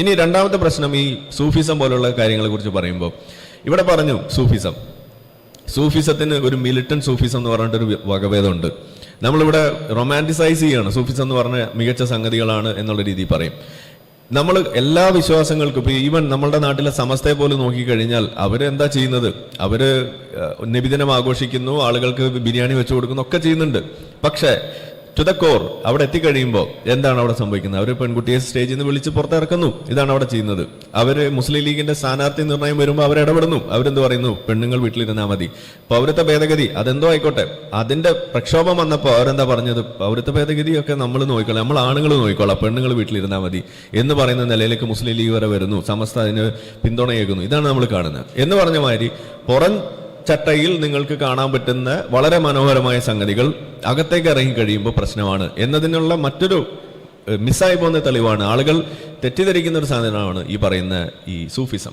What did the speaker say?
ഇനി രണ്ടാമത്തെ പ്രശ്നം ഈ സൂഫിസം പോലുള്ള കാര്യങ്ങളെ കുറിച്ച് പറയുമ്പോൾ ഇവിടെ പറഞ്ഞു സൂഫിസം. സൂഫിസത്തിന് ഒരു മിലിറ്റൻ സൂഫിസം എന്ന് പറഞ്ഞിട്ടൊരു വകഭേദമുണ്ട് നമ്മളിവിടെ റൊമാന്റിസൈസ് ചെയ്യാണ്. സൂഫിസം എന്ന് പറഞ്ഞ മികച്ച സംഗതികളാണ് എന്നുള്ള രീതിയിൽ പറയും. നമ്മൾ എല്ലാ വിശ്വാസങ്ങൾക്കും ഇപ്പോൾ ഈവൻ നമ്മളുടെ നാട്ടിലെ സമസ്തയെ പോലും നോക്കിക്കഴിഞ്ഞാൽ അവരെന്താ ചെയ്യുന്നത്? അവർ നബിദിനം ആഘോഷിക്കുന്നു ആളുകൾക്ക് ബിരിയാണി വെച്ചു കൊടുക്കുന്നു ഒക്കെ ചെയ്യുന്നുണ്ട്. പക്ഷേ ടു ദ കോർ അവിടെ എത്തിക്കഴിയുമ്പോൾ എന്താണ് അവിടെ സംഭവിക്കുന്നത്? അവർ പെൺകുട്ടിയെ സ്റ്റേജിൽ നിന്ന് വിളിച്ച് പുറത്തിറക്കുന്നു. ഇതാണ് അവിടെ ചെയ്യുന്നത്. അവർ മുസ്ലിം ലീഗിന്റെ സ്ഥാനാർത്ഥി നിർണയം വരുമ്പോൾ അവർ ഇടപെടുന്നു. അവരെന്ത് പറയുന്നു? പെണ്ണുങ്ങൾ വീട്ടിലിരുന്നാൽ മതി. പൗരത്വ ഭേദഗതി അതെന്തോ ആയിക്കോട്ടെ. അതിന്റെ പ്രക്ഷോഭം വന്നപ്പോൾ അവരെന്താ പറഞ്ഞത്? പൗരത്വ ഭേദഗതിയൊക്കെ നമ്മൾ നോക്കിക്കോളാം. നമ്മൾ ആണുങ്ങൾ നോക്കിക്കോളാം. പെണ്ണുങ്ങൾ വീട്ടിലിരുന്നാൽ മതി എന്ന് പറയുന്ന നിലയിലേക്ക് മുസ്ലിം ലീഗ് വരെ വരുന്നു. സമസ്ത അതിന് പിന്തുണയേക്കുന്നു ഇതാണ് നമ്മൾ കാണുന്നത്. എന്ന് പറഞ്ഞ മാതിരി പുറം ചട്ടയിൽ നിങ്ങൾക്ക് കാണാൻ പറ്റുന്ന വളരെ മനോഹരമായ സംഗതികൾ അകത്തേക്ക് ഇറങ്ങി കഴിയുമ്പോൾ പ്രശ്നമാണ് എന്നതിനുള്ള മറ്റൊരു മിസ്സായി പോകുന്ന തെളിവാണ്. ആളുകൾ തെറ്റിദ്ധരിക്കുന്ന ഒരു സാധനമാണ് ഈ പറയുന്ന ഈ സൂഫിസം.